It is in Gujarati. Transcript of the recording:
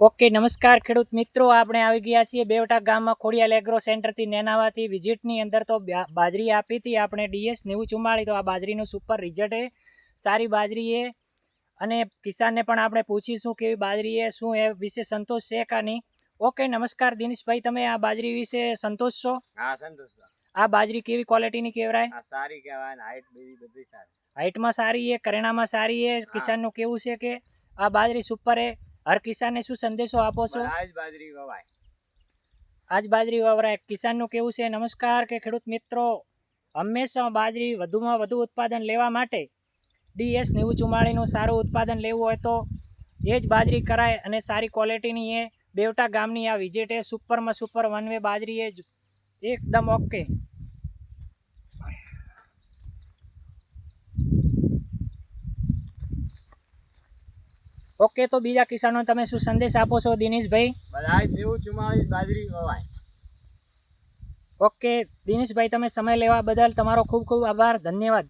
ઓકે નમસ્કાર ખેડૂત મિત્રો. આપણે આવી ગયા છીએ બેવટા ગામમાં ખોડિયાલ એગ્રો સેન્ટરથી નેનાવાથી. વિઝિટની અંદર તો બાજરી આપી હતી આપણે ડીએસ નેવું ચુમ્માળી તો આ બાજરીનું સુપર રિઝલ્ટ એ. સારી બાજરી એ. અને કિસાનને પણ આપણે પૂછીશું કેવી બાજરી એ શું એ વિશે સંતોષ છે કા નહીં. ઓકે નમસ્કાર દિનેશભાઈ તમે આ બાજરી વિશે સંતોષ છો? હા સંતોષ આ બાજરી કેવી ક્વોલિટીની કહેવાય સારી કહેવાય હાઈટ બધી સારી. હાઇટમાં સારી એ કરેણામાં સારી એ કિસાનનું કેવું છે કે આ બાજરી સુપર એ. હર કિસાનને શું સંદેશો આપો છો? આજ બાજરી વવાય. આજ બાજરી વવરાય. કિસાનનું કેવું છે? નમસ્કાર કે ખેડૂત મિત્રો. હંમેશા બાજરી વધુમાં વધુ ઉત્પાદન લેવા માટે ડીએસ નેવું ચુમ્માળીનું સારું ઉત્પાદન લેવું હોય તો એ જ બાજરી કરાય અને સારી ક્વોલિટીની એ બેવટા ગામની આ વિજેટે સુપરમાં સુપર વન વે બાજરી એ જ એકદમ ઓકે. ઓકે તો બીજા કિસાનો તમે શું સંદેશ આપો છો દિનેશભાઈ? બધા નેવું ચુમ્માળીસ બાજરી વવાય ઓકે દિનેશભાઈ તમે સમય લેવા બદલ તમારો ખૂબ ખૂબ આભાર. ધન્યવાદ.